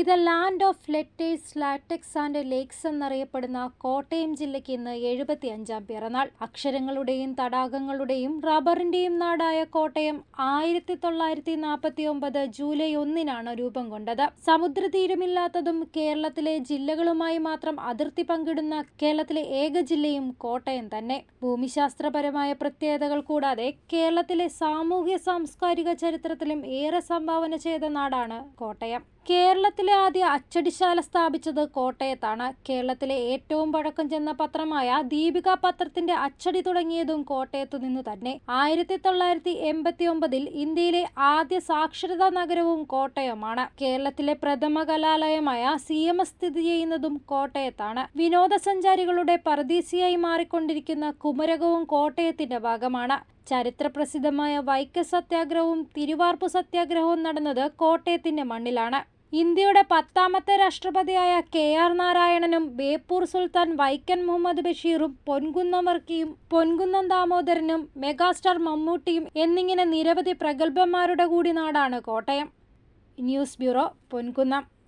ഇത് land of letters latex and lakes എന്നറിയപ്പെടുന്ന കോട്ടയം ജില്ലയ്ക്ക് ഇന്ന് എഴുപത്തി അഞ്ചാം പിറന്നാൾ. അക്ഷരങ്ങളുടെയും തടാകങ്ങളുടെയും റബ്ബറിന്റെയും നാടായ കോട്ടയം ആയിരത്തി തൊള്ളായിരത്തി നാൽപ്പത്തി ഒമ്പത് ജൂലൈ ഒന്നിനാണ് രൂപം കൊണ്ടത്. സമുദ്രതീരമില്ലാത്തതും കേരളത്തിലെ ജില്ലകളുമായി മാത്രം അതിർത്തി പങ്കിടുന്ന കേരളത്തിലെ ഏക ജില്ലയും കോട്ടയം തന്നെ. ഭൂമിശാസ്ത്രപരമായ പ്രത്യേകതകൾ കൂടാതെ കേരളത്തിലെ സാമൂഹ്യ സാംസ്കാരിക ചരിത്രത്തിലും ഏറെ സംഭാവന ചെയ്ത നാടാണ് കോട്ടയം. കേരളത്തിലെ ആദ്യ അച്ചടിശാല സ്ഥാപിച്ചത് കോട്ടയത്താണ്. കേരളത്തിലെ ഏറ്റവും പഴക്കം ചെന്ന പത്രമായ ദീപിക പത്രത്തിന്റെ അച്ചടി തുടങ്ങിയതും കോട്ടയത്തു നിന്നു തന്നെ. ആയിരത്തി തൊള്ളായിരത്തി എൺപത്തി ഒമ്പതിൽ ഇന്ത്യയിലെ ആദ്യ സാക്ഷരതാ നഗരവും കോട്ടയമാണ് കേരളത്തിലെ പ്രഥമ കലാലയമായ സി എം എസ് സ്ഥിതി ചെയ്യുന്നതും കോട്ടയത്താണ്. വിനോദസഞ്ചാരികളുടെ പരദീസിയായി മാറിക്കൊണ്ടിരിക്കുന്ന കുമരകവും കോട്ടയത്തിന്റെ ഭാഗമാണ്. ചരിത്രപ്രസിദ്ധമായ വൈക്കം സത്യാഗ്രഹവും തിരുവാർപ്പ് സത്യാഗ്രഹവും നടന്നത് കോട്ടയത്തിന്റെ മണ്ണിലാണ്. ഇന്ത്യയുടെ പത്താമത്തെ രാഷ്ട്രപതിയായ കെ ആർ നാരായണനും ബേപ്പൂർ സുൽത്താൻ വൈക്കം മുഹമ്മദ് ബഷീറും പൊൻകുന്നം വർക്കിയും പൊൻകുന്നം ദാമോദരനും മെഗാസ്റ്റാർ മമ്മൂട്ടിയും എന്നിങ്ങനെ നിരവധി പ്രഗത്ഭന്മാരുടെ കൂടി നാടാണ് കോട്ടയം. News bureau Ponkunnam.